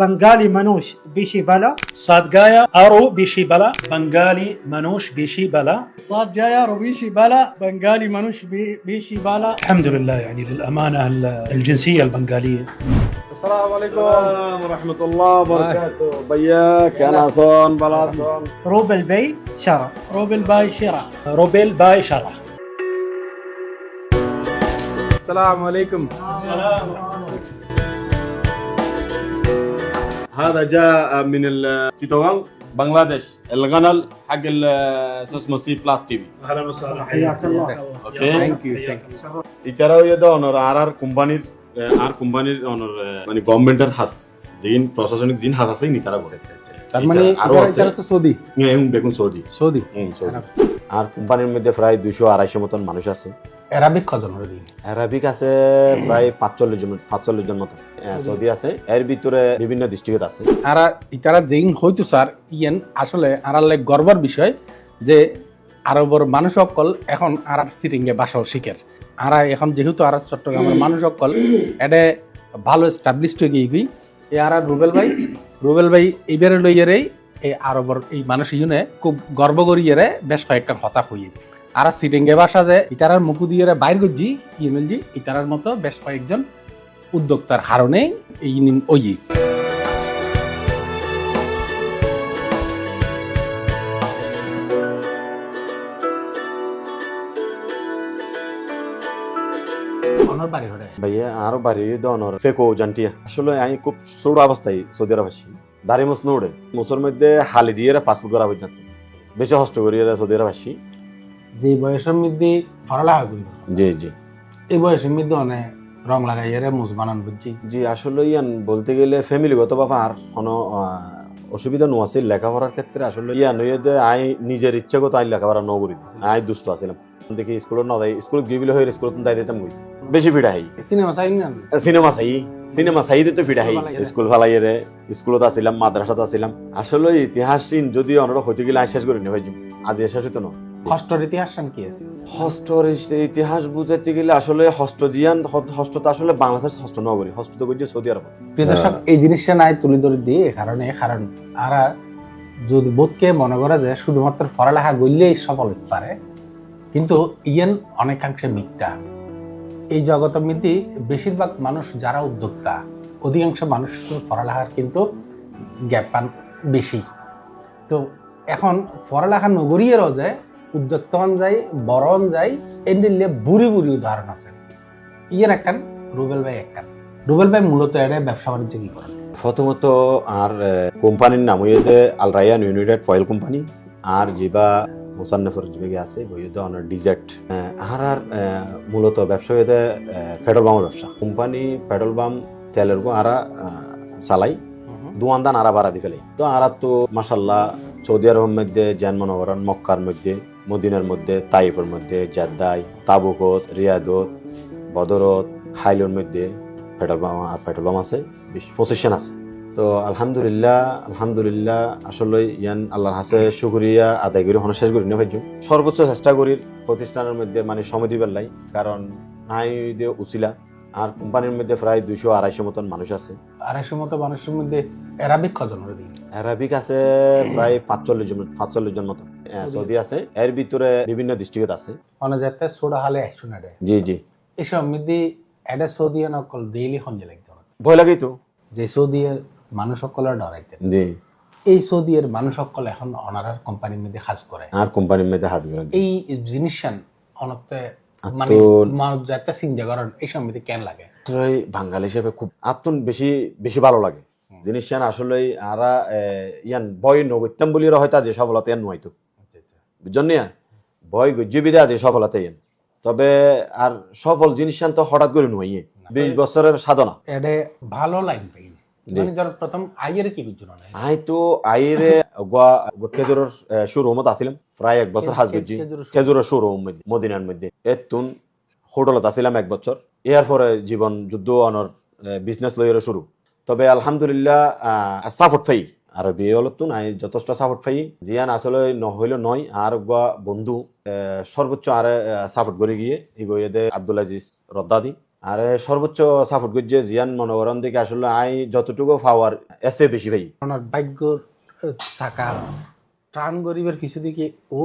بنغالي منوش صاد جايا أرو بيشيبالا بنغالي منوش صاد جايا أرو بيشيبالا بنغالي منوش بيشيبالا الحمد لله يعني للأمانة الجنسية البنغالية. السلام عليكم. السلام. ورحمة الله وبركاته. بياك. أنا صون. بلا روبل بي شرع. روبل باي شرع. روبل باي شرع. السلام عليكم. السلام. هذا جاء من التيتوغان بنغلاديش الغنل حق ال- شو اسمه سي بلاس تي في اهلا وسهلا حياك الله اوكي ثانك يو এছাড়াও এটা অনর আর আর কোম্পানির আর কোম্পানির অনর মানে গভর্নমেন্টের হাস জিন প্রশাসনিক জিন হাস আছে নি তারা বলে তার মানে আরো এরা- আছে এরা তো সৌদি হুম, বেগুন সৌদি সৌদি হুম, সৌদি আর কোম্পানির মধ্যে প্রায় দুইশো আড়াইশো মতন মানুষ আছে অ্যারাবিক কজন হলো দিন? অ্যারাবিক আছে প্রায় পাঁচচল্লিশ জন পাঁচচল্লিশ জন মতো। হ্যাঁ, সৌদি আছে। এর ভিতরে বিভিন্ন ডিস্ট্রিক্ট আছে। আর ইতারা যেইন হয়তো স্যার ইয়েন আসলে আরালে গর্বর বিষয় যে আরবর মানুষ অকল এখন আর সিটিংয়ে বাসাও শিখের। আর এখন যেহেতু আর চট্টগ্রামের মানুষ অকল এটা ভালো এস্টাবলিশড হয়ে গিয়ে গই এ আর রুবেল ভাই রুবেল ভাই এইবারে লইয়ারে এই আরবর এই মানুষ ইউনে খুব গর্ব করিয়ারে বেশ কয়েকটা হতা হইয়ে আর সিটিংয়ে বাসা যে ইতারার মুকু দিয়ে বাইর গজি ইমেলজি ইতারার মতো বেশ কয়েকজন উদ্যোক্তার হারণে এই ওই অনর বাড়ি হরে। ভাইয়া আরও বাড়ি দনর ফেকো জানটিয়া। আসলে আমি খুব ছোট অবস্থায় সৌদি আরব আসি দাঁড়ি মুস নোড়ে। মুসের মধ্যে হালি দিয়ে পাসপোর্ট করা পর্যন্ত। বেশি কষ্ট করি এরা সৌদি আরব আসি যে বয়সের মধ্যে পড়ালেখা করি জি জি। এই বয়সের মধ্যে অনেক রং লাগাই এরে মুজ বানান বুঝছি। জি আসলে ইয়ান বলতে গেলে ফ্যামিলিগত বাবা আর কোনো অসুবিধা নো আছে লেখাপড়ার ক্ষেত্রে আসলে ইয়ান ওই আই নিজের ইচ্ছাগত আই লেখাপড়া ন করি। আই দুষ্ট আছিলাম। দেখি স্কুলত ন যাই স্কুলত গিয়ে বিলে হয়ে স্কুলত দাই দিতাম গই বেশি ফিটা হাই। সিনেমা চাই না? সিনেমা চাই সিনেমা চাই দিতে ফিটা হাই। স্কুল। স্কুল ফালাইয়ে স্কুলত আছিলাম মাদ্রাসাত আছিলাম। আসলে ইতিহাস যদি অনরা হইতে গেলে আই শেষ করি নি ভাই আজ শেষ হইতো না? কষ্টর ইতিহাস কি আছে? হস্তর ইতিহাস বুঝাইতে গেলে আসলে হস্ত জিয়ান হস্ত তো আসলে বাংলাদেশ হস্ত নগরী হস্ত তো বুঝছে সৌদি আরব। প্রিয় দর্শক এই জিনিসটা নাই তুলি ধরে দিয়ে কারণে কারণ আর যদি বোধকে মনে করে যে শুধুমাত্র পড়ালেখা গড়লেই সফল হতে পারে কিন্তু ইয়ান অনেকাংশে মিথ্যা। এই জগত মধ্যে বেশিরভাগ মানুষ যারা উদ্যোক্তা অধিকাংশ মানুষ পড়ালেখার কিন্তু গ্যাপ পান বেশি। তো এখন পড়ালেখা নগরীয়েরও যে উদ্যোক্তান যায় বরণ যায় এন্ডিলে বুড়ি বুড়ি উদাহরণ আছে। ইয়ের একখান রুবেল ভাই একখান রুবেল ভাই মূলত এটা ব্যবসা বাণিজ্য কি করেন প্রথমত আর কোম্পানির নাম হইতে Al Rayan United Foil company. আর যেবা মুসান্নফর যেভাবে আছে বইতে অনার ডিজার্ট আর আর মূলত ব্যবসা হইতে পেট্রোল পাম্পের ব্যবসা। কোম্পানি পেট্রোল পাম্প তেলের আরা চালাই। দোয়ান দান আরা বাড়া দি ফেলাই তো আরা তো মাসাল্লাহ সৌদি আরবের মধ্যে জানমনগরণ মক্কার মধ্যে মদিনার মধ্যে তাইফের মধ্যে জাদ্দাই তাবুকত রিয়াদত বদরত হাইলোর মধ্যে পেট্রোল পাম্প আর পেট্রোল পাম্প আছে পজিশন আছে। তো আলহামদুলিল্লাহ আলহামদুলিল্লাহ আসলে ইয়ান আল্লাহর হাসে শুকরিয়া আদায় করি হন শেষ করি না ভাইজু। সর্বোচ্চ চেষ্টা করি প্রতিষ্ঠানের মধ্যে মানে সময় দিবার লাই কারণ নাই দিয়ে উচিলা আর কোম্পানির মধ্যে প্রায় দুইশো আড়াইশো মতন মানুষ আছে। আড়াইশো মতো মানুষের মধ্যে অ্যারাবিক কজন অ্যারাবিক আছে প্রায় পাঁচচল্লিশ জন পাঁচচল্লিশ জন মতন। সৌদি আছে। এর ভিতরে বিভিন্ন ডিস্ট্রিক্ট আছে। সোডা হালে একশো নেড়ে। জি জি। এসব এটা সৌদি নকল ডেইলি সঞ্জে লাগতে ভয় লাগেই তো। যে সৌদিয়ের মানুষ সকলের ডরাইতে। জি। এই সৌদিয়ের মানুষ সকল এখন অনারার কোম্পানির মধ্যে কাজ করে। আর কোম্পানির মধ্যে গেলেন এই জিনিসটান অনতে মানে চিন্তা করেন এই সম্বন্ধে কেন লাগে? বাঙালি হিসেবে খুব আত্মন বেশি বেশি ভালো লাগে। জিনিস আসলে আরা ইয়ান বয় নগত্যাম বলি হয়তো যে সফলতা ইয়ান নয়তো বুঝছেন না? বয় গজ্জিবিদে আছে সফলতা তবে আর সফল জিনিস তো হঠাৎ করে নয় বিশ বছরের সাধনা। এটা ভালো লাইন পাই মানে প্রথম আইয়ের কি আই তো আইরে গোয়া খেজুরের শোরুমত আসিলাম প্রায় এক বছর হাজ খেজুরের শোরুম মদিনার মধ্যে। এতুন হোটেলত আসিলাম এক বছর। এর পরে জীবন যুদ্ধ অনর বিজনেস লইয়ের শুরু। তবে আলহামদুলিল্লাহ সাপোর্ট ফাই আর বিয়ে হলো তো নাই যথেষ্ট সাপোর্ট ফাই জিয়ান আসলে নহইল নয় আর গোয়া বন্ধু সর্বোচ্চ আর সাপোর্ট করে গিয়ে এগোয়ে দে আব্দুল আজিজ রদ্দাদি আর সর্বোচ্চ সাপোর্ট করছে জিয়ান মনোবরণ থেকে আসলে আই যতটুকু পাওয়ার এসে বেশি ভাই ওনার ভাগ্যর চাকা টান গরিবের কিছু দিকে ও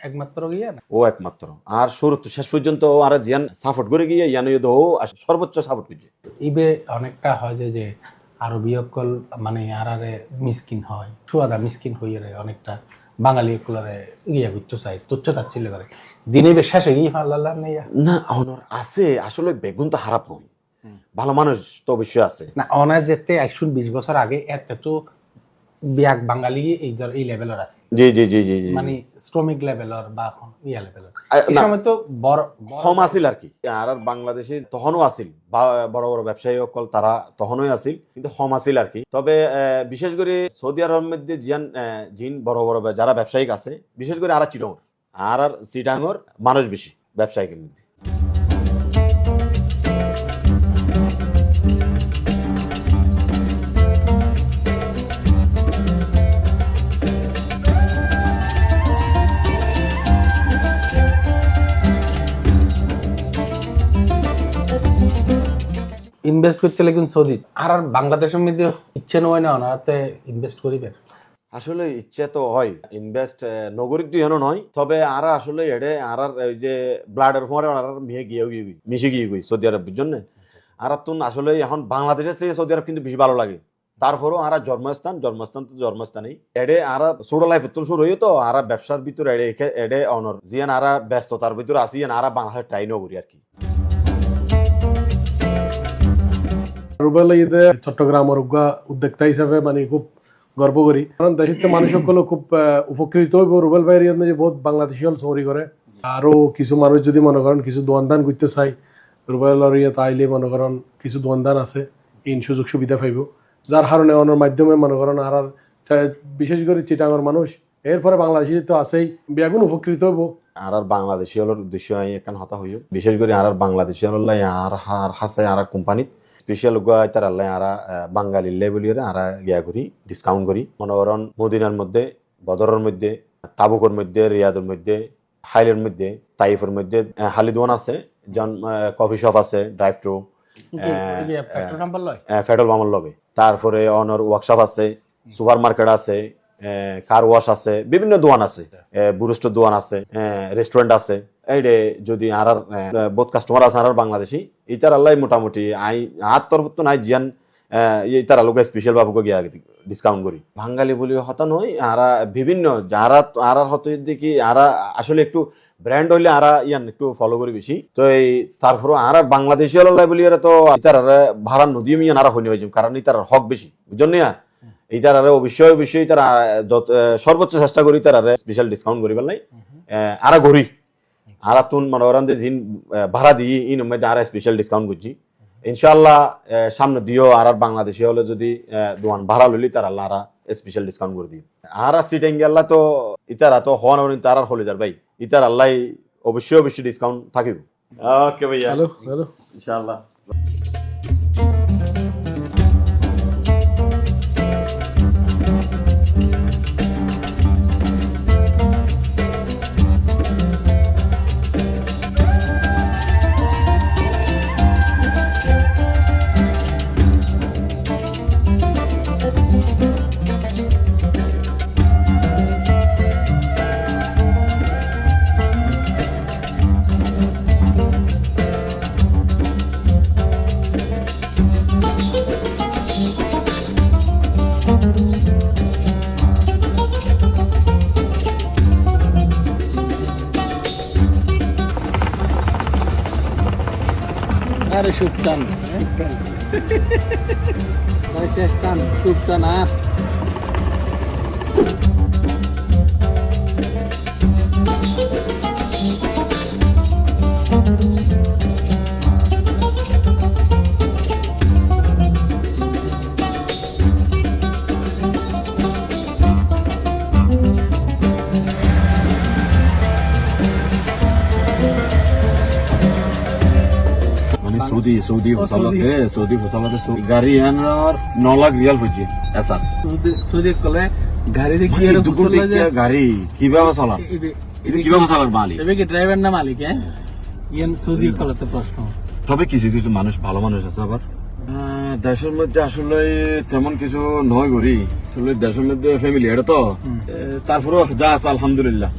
একমাত্র গিয়া না ও একমাত্র আর শুরু তো শেষ পর্যন্ত ও আর জিয়ান সাপোর্ট করে গিয়ে ইয়ান ইয়ে ও সর্বোচ্চ সাপোর্ট করছে ইবে অনেকটা হয় যে যে বিয়কল মানে আরারে মিসকিন হয় সুয়াদা মিসকিন হইয়ে রে অনেকটা। বাঙালি কুলারে ইয়া করতে চাই তুচ্ছ তাচ্ছিল্য করে। দিনে বেশ শেষে গিয়ে ফাল্লাল্লাহ নেই না অনর আছে আসলে বেগুন তো হারাপ নয় ভালো মানুষ তো অবশ্যই আছে। না অনার যেতে একশো বিশ বছর আগে এত তো বিয়াক বাঙালি এই ধর এই লেভেলের আছে। জি জি জি জি জি। মানে শ্রমিক লেভেলের বা এখন ইয়া লেভেলের এই সময় তো বড় কম আছিল আর কি আর আর বাংলাদেশে তখনও আছিল। বড় বড় ব্যবসায়ী সকল তারা তখনই আছিল কিন্তু কম আছিল আর কি তবে বিশেষ করে সৌদি আরবের মধ্যে জিয়ান জিন বড় বড় যারা ব্যবসায়িক আছে বিশেষ করে আর চিটং আর আর চিটাঙ্গর মানুষ বেশি ব্যবসায়িকের মধ্যে। ইনভেস্ট করতে লাগেন সৌদি আর আর বাংলাদেশের মধ্যে ইচ্ছে নয় না ওনারাতে ইনভেস্ট করিবেন। আসলে ইচ্ছে তো হয় ইনভেস্ট নগরিক তো এনো নয়, তবে আর আসলে এডে আর ওই যে ব্লাডের পরে আর মিহে গিয়ে গিয়ে মিশে গিয়ে গই সৌদি আরব জন্য। আর তুন আসলে এখন বাংলাদেশে চেয়ে সৌদি আরব কিন্তু বেশি ভালো লাগে। তারপরও আর জন্মস্থান জন্মস্থান তো জন্মস্থানই। এডে আর ছোট লাইফ তুন শুরু হইতো তো, আর ব্যবসার ভিতরে এডে এডে অনর জিয়ান আর ব্যস্ততার ভিতরে আসি আর বাংলাদেশের ট্রাইনও করি আর কি। রুবেল ঈদে চট্টগ্রামের উদ্যোক্তা হিসাবে মানে খুব গর্ব করি। কারণ দেশের মানুষ সকলে খুব উপকৃত হইব। রুবেল ভাইয়ের ইয়াত যে বহুত বাংলাদেশি হল চৌরি করে। আরও কিছু মানুষ যদি মনে করেন কিছু দোয়ান দান করতে চাই রুবেলের ইয়াত আইলে মনে করেন কিছু দোয়ান দান আছে ইন সুযোগ সুবিধা পাইব। যার কারণে অনর মাধ্যমে মনে করেন আর আর বিশেষ করে চিটাঙের মানুষ, এরপরে বাংলাদেশি তো আছেই বেগুন উপকৃত হইব। আর আর বাংলাদেশি হলোর উদ্দেশ্য এখান হতা হইও। বিশেষ করে আর আর বাংলাদেশি হল আর আর হাসে আর কোম্পানিত স্পেশাল গুয়া তার আল্লাহ আরা বাঙালি লেবুলিয়রে আরা গিয়া করি ডিসকাউন্ট করি মনে করেন মদিনার মধ্যে বদরের মধ্যে তাবুকের মধ্যে রিয়াদের মধ্যে হাইলের মধ্যে তাইফের মধ্যে হালিদওয়ান আছে জন কফি শপ আছে ড্রাইভ টু নাম্বার মামল লবে তারপরে অনর ওয়ার্কশপ আছে সুপার মার্কেট আছে কার ওয়াশ আছে বিভিন্ন দোকান আছে বুরুষ্ট দোকান আছে রেস্টুরেন্ট আছে এই যদি আর আর বহুত কাস্টমার আছে আর বাংলাদেশি ইতার আল্লাহ মোটামুটি আই আর তরফ তো নাই জিয়ান ইতার আলোকে স্পেশাল বাবুকে গিয়া ডিসকাউন্ট করি। বাঙালি বলি হতা নয় আর বিভিন্ন যারা আর আর হতে দেখি আর আসলে একটু ব্র্যান্ড হইলে আরা ইয়ান একটু ফলো করি বেশি। তো এই তারপরে আর বাংলাদেশি হল বলি এরা তো ইতার ভাড়া নদী মিয়ান আরা হইনি হয়েছে কারণ ইতার হক বেশি বুঝছেন না? এইটার আরে অবশ্যই অবশ্যই তারা সর্বোচ্চ চেষ্টা করি তার আরে স্পেশাল ডিসকাউন্ট করিবার লাই। আরা ঘড়ি আরা তুন মনে যে জিন ভাড়া দিই ইন মধ্যে আর স্পেশাল ডিসকাউন্ট করছি ইনশাআল্লাহ সামনে দিও আর আর বাংলাদেশি হলে যদি আহ, দোয়ান ভাড়া লইলি তার আল্লাহ আরা স্পেশাল ডিসকাউন্ট করে দিই আর সিটিং গেল্লা তো ইতারা তো হওয়া হন তার আর হলে যার ভাই ইতার আল্লাহ অবশ্যই অবশ্যই ডিসকাউন্ট থাকিব ওকে ভাইয়া হ্যালো হ্যালো ইনশাআল্লাহ আরে শেষ টান মানে সৌদি সৌদি। সৌদি ফসালতে গাড়ি এন আর ন লাখ রিয়াল হচ্ছে এসা সুদীপ কলে গাড়ি দেখি মানে গাড়ি কীভাবে কীভাবে মালিক? এবে কি ড্রাইভার না মালিক হ্যাঁ ইয়ান সুদীপ কলে প্রশ্ন তবে কিছু কিছু মানুষ ভালো মানুষ আছে আবার। দেশের মধ্যে আসলে তেমন কিছু নয় করি আসলে দেশের মধ্যে ফ্যামিলি এটা তো। তারপরেও যা আছে আলহামদুলিল্লাহ।